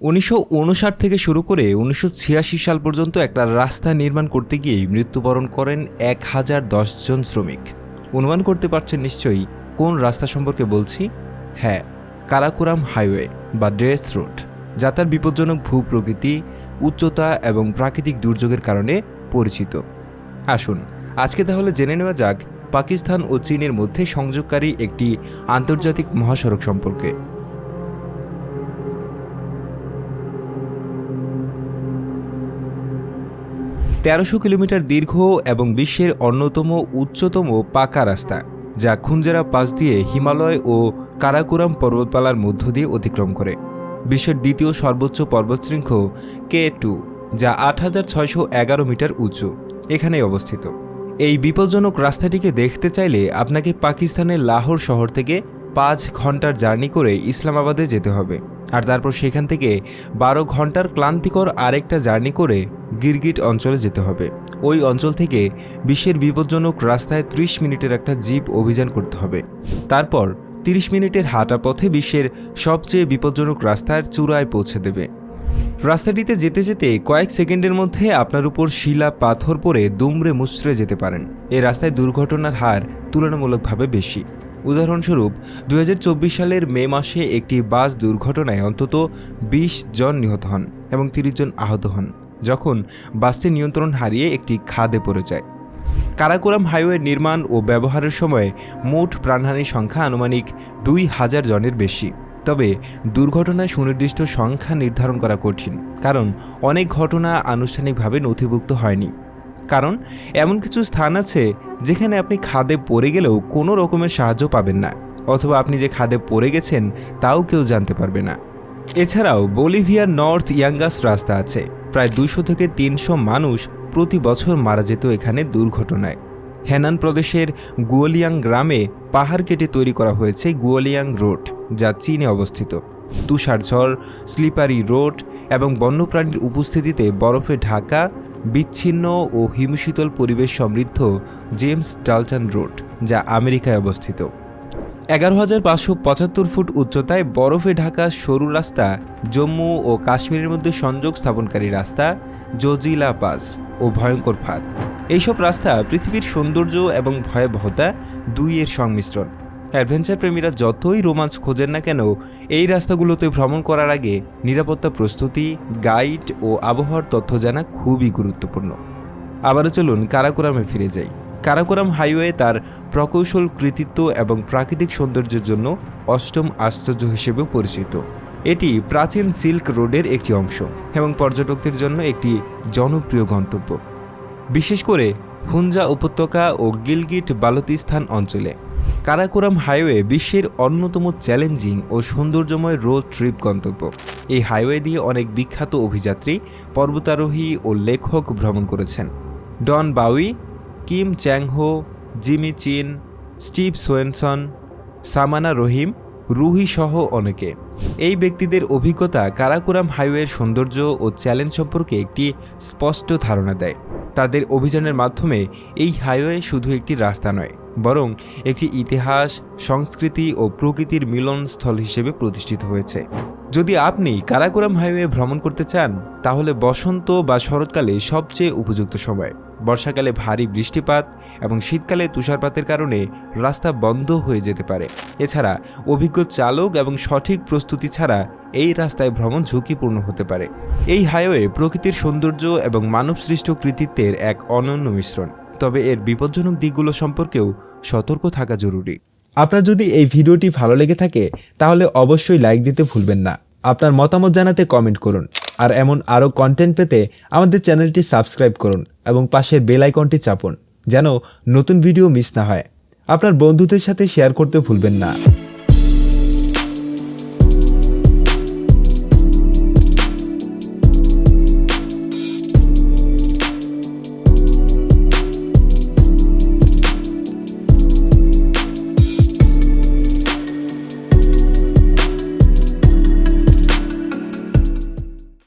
উনিশশো উনষাট থেকে শুরু করে উনিশশো ছিয়াশি সাল পর্যন্ত একটা রাস্তা নির্মাণ করতে গিয়েই মৃত্যুবরণ করেন এক হাজার জন শ্রমিক। অনুমান করতে পারছেন নিশ্চয়ই কোন রাস্তা সম্পর্কে বলছি? হ্যাঁ কারাকুরাম হাইওয়ে বা ড্রেস রোড, যা তার বিপজ্জনক ভূপ্রকৃতি, উচ্চতা এবং প্রাকৃতিক দুর্যোগের কারণে পরিচিত। আসুন, আজকে তাহলে জেনে নেওয়া যাক পাকিস্তান ও চীনের মধ্যে সংযোগকারী একটি আন্তর্জাতিক মহাসড়ক সম্পর্কে। তেরোশো কিলোমিটার দীর্ঘ এবং বিশ্বের অন্যতম উচ্চতম পাকা রাস্তা, যা খুঞ্জেরা পাশ দিয়ে হিমালয় ও কারাকুরাম পর্বতমালার মধ্য দিয়ে অতিক্রম করে। বিশ্বের দ্বিতীয় সর্বোচ্চ পর্বতশৃঙ্গ কে টু, যা আট হাজার ছয়শো এগারো মিটার উঁচু, এখানেই অবস্থিত। এই বিপজ্জনক রাস্তাটিকে দেখতে চাইলে আপনাকে পাকিস্তানের লাহোর শহর থেকে পাঁচ ঘণ্টার জার্নি করে ইসলামাবাদে যেতে হবে, আর তারপর সেখান থেকে বারো ঘণ্টার ক্লান্তিকর আরেকটা জার্নি করে গিরগিট অঞ্চলে যেতে হবে। ওই অঞ্চল থেকে বিশ্বের বিপজ্জনক রাস্তায় ত্রিশ মিনিটের একটা জিপ অভিযান করতে হবে। তারপর তিরিশ মিনিটের হাঁটা পথে বিশ্বের সবচেয়ে বিপজ্জনক রাস্তার চূড়ায় পৌঁছে দেবে। রাস্তাটিতে যেতে যেতে কয়েক সেকেন্ডের মধ্যে আপনার উপর শিলা পাথর পরে দুমড়ে মুচড়ে যেতে পারেন। এ রাস্তায় দুর্ঘটনার হার তুলনামূলকভাবে বেশি। উদাহরণস্বরূপ দু হাজার চব্বিশ সালের মে মাসে একটি বাস দুর্ঘটনায় অন্তত ২০ জন নিহত হন এবং ৩০ জন আহত হন। যখন বাসটি নিয়ন্ত্রণ হারিয়ে একটি খাদে পড়ে যায়। কারাকোরাম হাইওয়ে নির্মাণ ও ব্যবহারের সময় মোট প্রাণহানির সংখ্যা আনুমানিক দুই হাজার জনের বেশি। তবে দুর্ঘটনায় সুনির্দিষ্ট সংখ্যা নির্ধারণ করা কঠিন, কারণ অনেক ঘটনা আনুষ্ঠানিকভাবে নথিভুক্ত হয়নি। কারণ এমন কিছু স্থান আছে যেখানে আপনি খাদে পড়ে গেলেও কোনো রকমের সাহায্য পাবেন না, অথবা আপনি যে খাদে পড়ে গেছেন তাও কেউ জানতে পারবে না। এছাড়াও বলিভিয়ার নর্থ ইয়াঙ্গাস রাস্তা আছে। প্রায় দুশো থেকে তিনশো মানুষ প্রতি বছর মারা যেত এখানে দুর্ঘটনায়। হেনান প্রদেশের গুয়ালিয়াং গ্রামে পাহাড় কেটে তৈরি করা হয়েছে গুয়ালিয়াং রোড, যা চীনে অবস্থিত। তুষারঝড় স্লিপারি রোড এবং বন্যপ্রাণীর উপস্থিতিতে বরফে ঢাকা, বিচ্ছিন্ন ও হিমশীতল পরিবেশ সমৃদ্ধ জেমস ডালটন রোড, যা আমেরিকায় অবস্থিত। এগারো হাজার পাঁচশো পঁচাত্তর ফুট উচ্চতায় বরফে ঢাকা সরু রাস্তা, জম্মু ও কাশ্মীরের মধ্যে সংযোগ স্থাপনকারী রাস্তা, জজিলা পাস ও ভয়ঙ্কর ফাঁদ। এইসব রাস্তা পৃথিবীর সৌন্দর্য এবং ভয়াবহতা দুইয়ের সংমিশ্রণ। অ্যাডভেঞ্চার প্রেমীরা যতই রোমাঞ্চ খোঁজেন না কেন, এই রাস্তাগুলোতে ভ্রমণ করার আগে নিরাপত্তা প্রস্তুতি, গাইড ও আবহাওয়ার তথ্য জানা খুবই গুরুত্বপূর্ণ। আবারও চলুন কারাকোরামে ফিরে যাই। কারাকোরাম হাইওয়ে তার প্রকৌশল, কৃতিত্ব এবং প্রাকৃতিক সৌন্দর্যের জন্য অষ্টম আশ্চর্য হিসেবে পরিচিত। এটি প্রাচীন সিল্ক রোডের একটি অংশ এবং পর্যটকদের জন্য একটি জনপ্রিয় গন্তব্য। বিশেষ করে হুঞ্জা উপত্যকা ও গিলগিট বালতিস্তান অঞ্চলে কারাকোরাম হাইওয়ে বিশ্বের অন্যতম চ্যালেঞ্জিং ও সৌন্দর্যময় রোড ট্রিপ গন্তব্য। এই হাইওয়ে দিয়ে অনেক বিখ্যাত অভিযাত্রী, পর্বতারোহী ও লেখক ভ্রমণ করেছেন। Don Bowie Kim Changho, Jimmy Chin, Steve Swenson, Samana Rahim, Ruhi সহ অনেকে। এই ব্যক্তিদের অভিজ্ঞতা কারাকুরাম হাইওয়ের সৌন্দর্য ও চ্যালেঞ্জ সম্পর্কে একটি স্পষ্ট ধারণা দেয়। তাদের অভিযানের মাধ্যমে এই হাইওয়ে শুধু একটি রাস্তা নয় বরং একটি ইতিহাস, সংস্কৃতি ও প্রকৃতির মিলনস্থল হিসেবে প্রতিষ্ঠিত হয়েছে। যদি আপনি কারাকোরাম হাইওয়ে ভ্রমণ করতে চান, তাহলে বসন্ত বা শরৎকালে সবচেয়ে উপযুক্ত সময়। বর্ষাকালে ভারী বৃষ্টিপাত এবং শীতকালে তুষারপাতের কারণে রাস্তা বন্ধ হয়ে যেতে পারে। এছাড়া অভিজ্ঞ চালক এবং সঠিক প্রস্তুতি ছাড়া এই রাস্তায় ভ্রমণ ঝুঁকিপূর্ণ হতে পারে। এই হাইওয়ে প্রকৃতির সৌন্দর্য এবং মানবসৃষ্ট কৃতিত্বের এক অনন্য মিশ্রণ। তবে এর বিপজ্জনক দিকগুলো সম্পর্কেও সতর্ক থাকা জরুরি। আপনার যদি এই ভিডিওটি ভালো লেগে থাকে, তাহলে অবশ্যই লাইক দিতে ভুলবেন না। আপনার মতামত জানাতে কমেন্ট করুন। আর এমন আরও কন্টেন্ট পেতে আমাদের চ্যানেলটি সাবস্ক্রাইব করুন এবং পাশে বেল আইকনটি চাপুন, যেন নতুন ভিডিও মিস না হয়। আপনার বন্ধুদের সাথে শেয়ার করতে ভুলবেন না।